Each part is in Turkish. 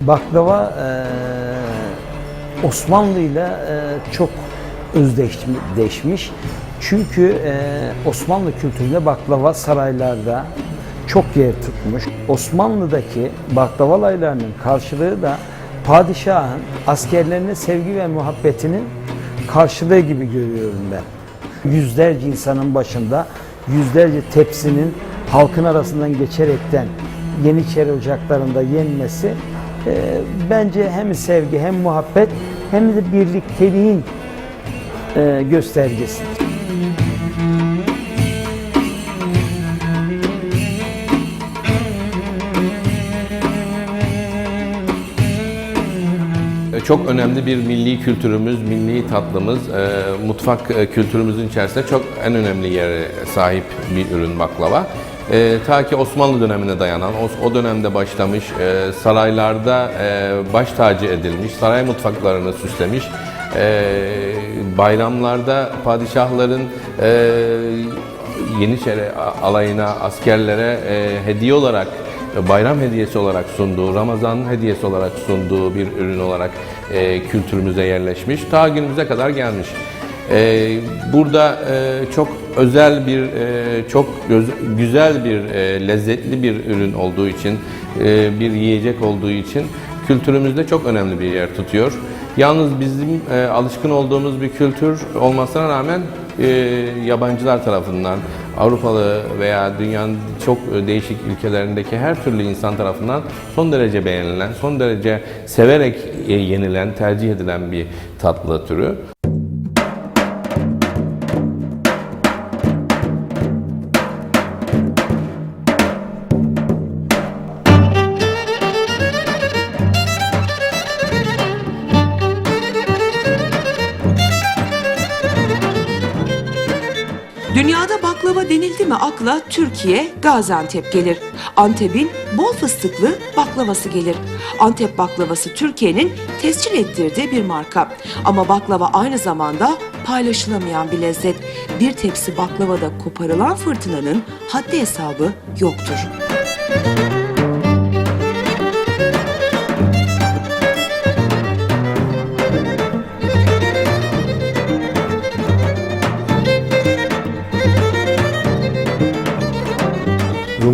Baklava e, Osmanlı ile e, çok özdeşmiş. Çünkü e, Osmanlı kültüründe baklava saraylarda çok yer tutmuş. Osmanlı'daki baklavalaylarının karşılığı da padişahın askerlerine sevgi ve muhabbetinin karşılığı gibi görüyorum ben. Yüzlerce insanın başında yüzlerce tepsinin halkın arasından geçerekten Yeniçeri ocaklarında yenmesi bence hem sevgi hem muhabbet hem de birlikteliğin e, göstergesidir. E, Çok önemli bir milli kültürümüz, milli tatlımız, e, mutfak e, kültürümüzün içerisinde çok en önemli yere sahip bir ürün baklava. E, ta ki Osmanlı dönemine dayanan, o, o dönemde başlamış, e, saraylarda e, baş tacı edilmiş, saray mutfaklarını süslemiş, e, bayramlarda padişahların e, Yeniçeri alayına, askerlere e, hediye olarak bayram hediyesi olarak sunduğu, Ramazan hediyesi olarak sunduğu bir ürün olarak e, kültürümüze yerleşmiş. Ta günümüze kadar gelmiş. E, burada e, çok özel bir, e, çok güzel bir, e, lezzetli bir ürün olduğu için, e, bir yiyecek olduğu için kültürümüzde çok önemli bir yer tutuyor. Yalnız bizim alışkın olduğumuz bir kültür olmasına rağmen yabancılar tarafından, Avrupalı veya dünyanın çok değişik ülkelerindeki her türlü insan tarafından son derece beğenilen, son derece severek yenilen, tercih edilen bir tatlı türü. Akla Türkiye, Gaziantep gelir. Antep'in bol fıstıklı baklavası gelir. Antep baklavası Türkiye'nin tescil ettirdiği bir marka. Ama baklava aynı zamanda paylaşılamayan bir lezzet. Bir tepsi baklavada koparılan fırtınanın haddi hesabı yoktur.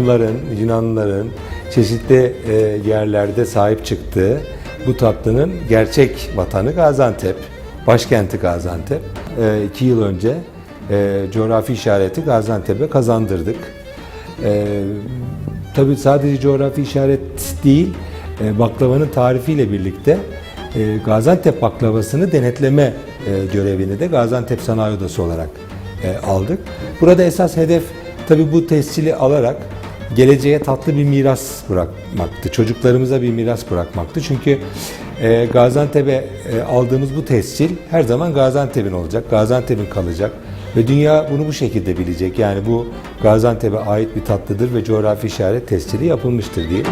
Rumların, Yunanlıların çeşitli e, yerlerde sahip çıktığı bu tatlının gerçek vatanı Gaziantep, başkenti Gaziantep. E, iki yıl önce e, coğrafi işareti Gaziantep'e kazandırdık. Tabii sadece coğrafi işaret değil, baklavanın tarifiyle birlikte Gaziantep baklavasını denetleme görevini de Gaziantep Sanayi Odası olarak aldık. Burada esas hedef tabii bu tescili alarak geleceğe tatlı bir miras bırakmaktı. Çocuklarımıza bir miras bırakmaktı. Çünkü e, Gaziantep'e e, aldığımız bu tescil her zaman Gaziantep'in olacak, Gaziantep'in kalacak. Ve dünya bunu bu şekilde bilecek. Yani bu Gaziantep'e ait bir tatlıdır ve coğrafi işaret tescili yapılmıştır diye.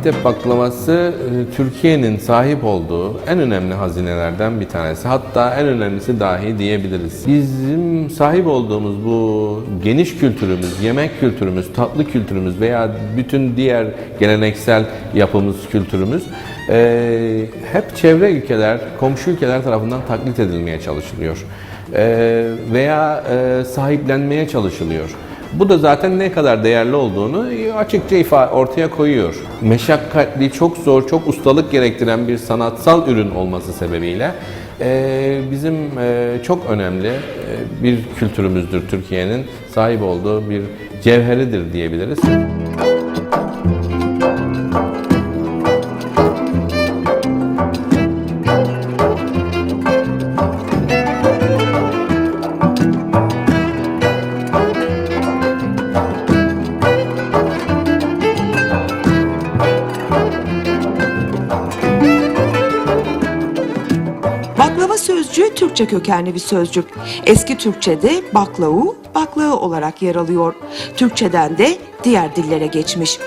Antep baklavası e, Türkiye'nin sahip olduğu en önemli hazinelerden bir tanesi. Hatta en önemlisi dahi diyebiliriz. Bizim sahip olduğumuz bu geniş kültürümüz, yemek kültürümüz, tatlı kültürümüz veya bütün diğer geleneksel yapımız, kültürümüz e, hep çevre ülkeler, komşu ülkeler tarafından taklit edilmeye çalışılıyor. E, veya sahiplenmeye çalışılıyor. Bu da zaten ne kadar değerli olduğunu açıkça ifa ortaya koyuyor. Meşakkatli, çok zor, çok ustalık gerektiren bir sanatsal ürün olması sebebiyle e, bizim e, çok önemli e, bir kültürümüzdür Türkiye'nin sahip olduğu bir cevheridir diyebiliriz. Baklava sözcüğü Türkçe kökenli bir sözcük. Eski Türkçe'de baklavu baklava olarak yer alıyor. Türkçeden de diğer dillere geçmiş.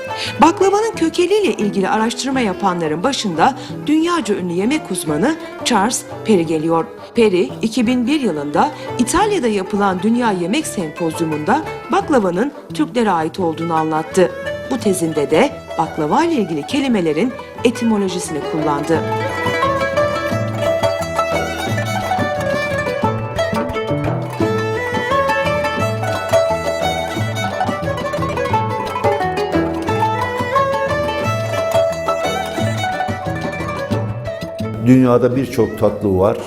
Baklavanın kökeniyle ilgili araştırma yapanların başında dünyaca ünlü yemek uzmanı Charles Perry geliyor. Perry 2001 yılında İtalya'da yapılan Dünya Yemek Sempozyumunda baklavanın Türklere ait olduğunu anlattı. Bu tezinde de baklava ile ilgili kelimelerin etimolojisini kullandı. Dünyada birçok tatlı var,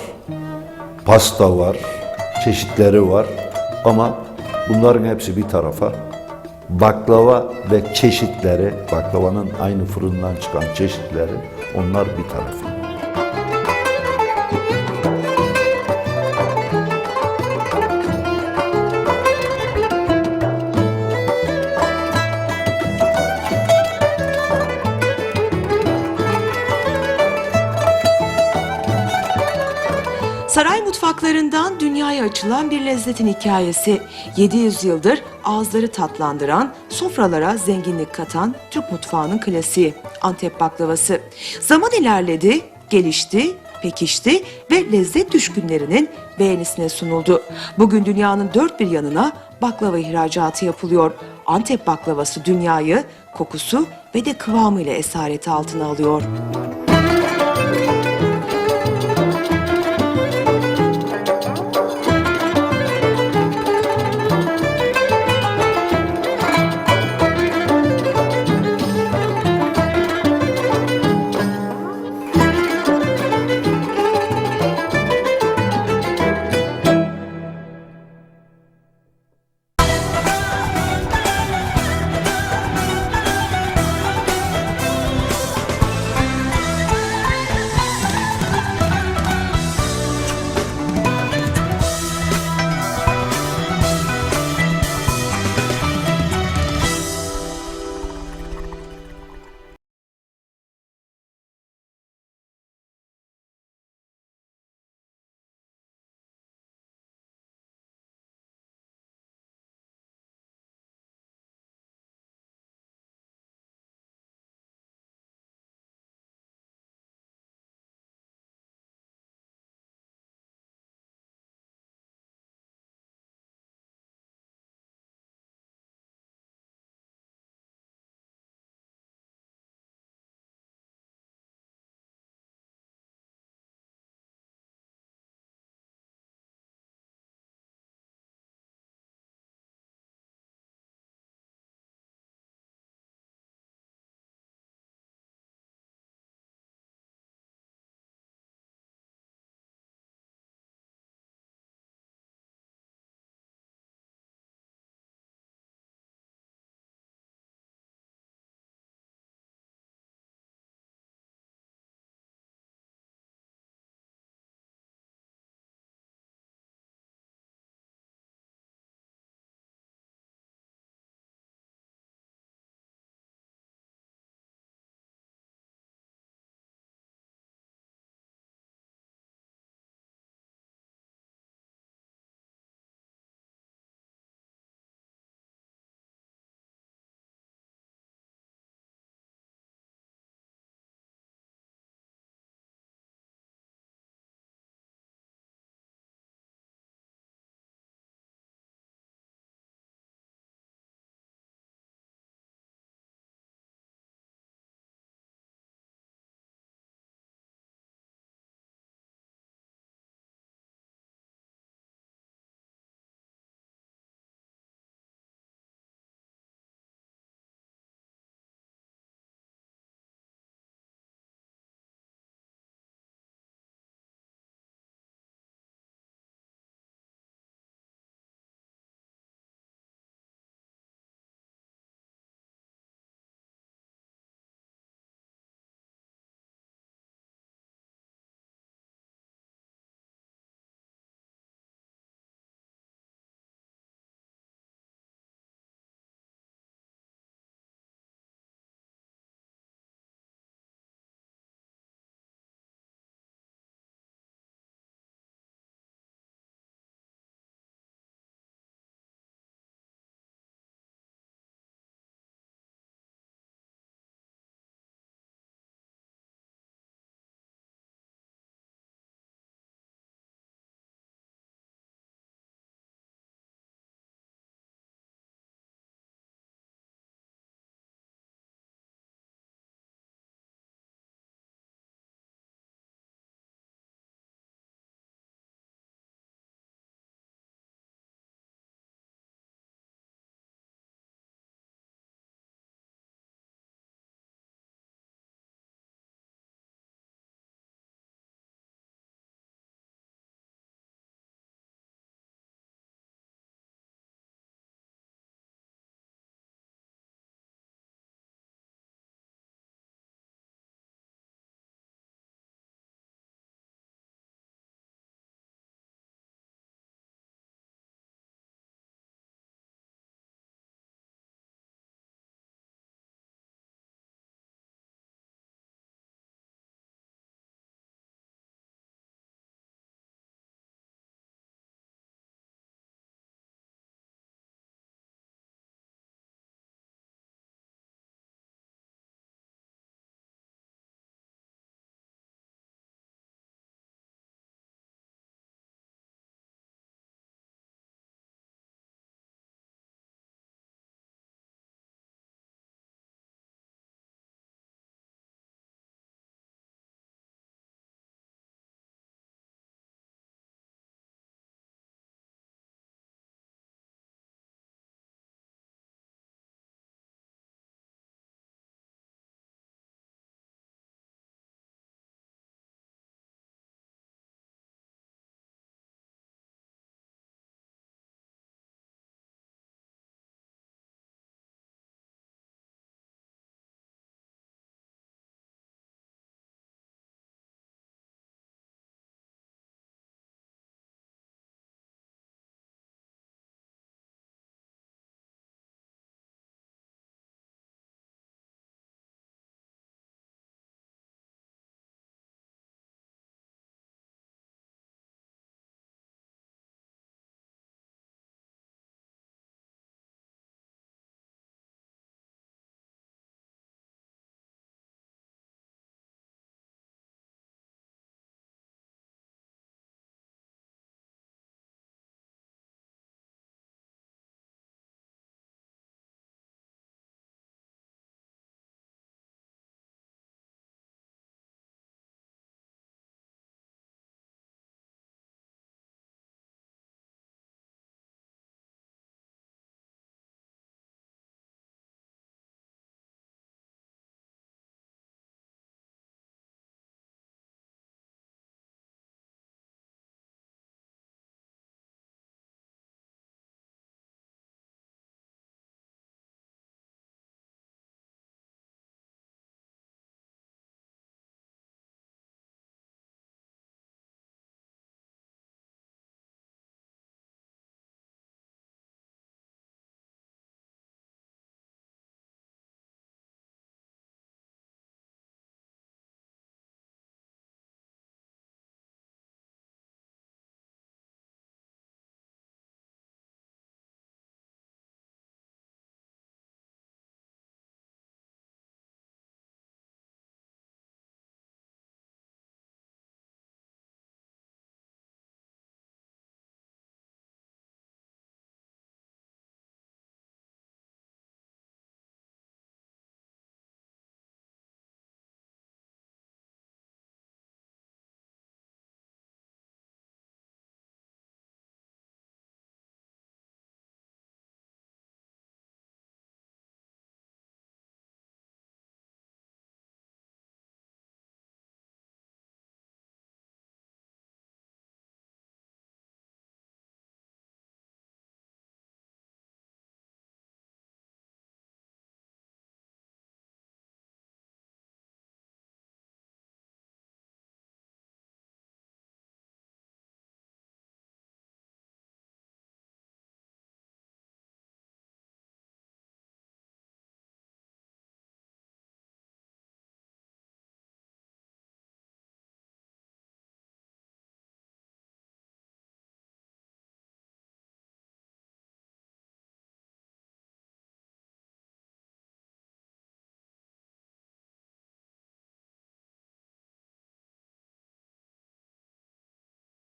pasta var, çeşitleri var ama bunların hepsi bir tarafa. Baklava ve çeşitleri, baklavanın aynı fırından çıkan çeşitleri onlar bir tarafa. Açılan bir lezzetin hikayesi. 700 yıldır ağızları tatlandıran, sofralara zenginlik katan Türk mutfağının klasiği Antep baklavası. Zaman ilerledi, gelişti, pekişti ve lezzet düşkünlerinin beğenisine sunuldu. Bugün dünyanın dört bir yanına baklava ihracatı yapılıyor. Antep baklavası dünyayı kokusu ve de kıvamıyla esareti altına alıyor.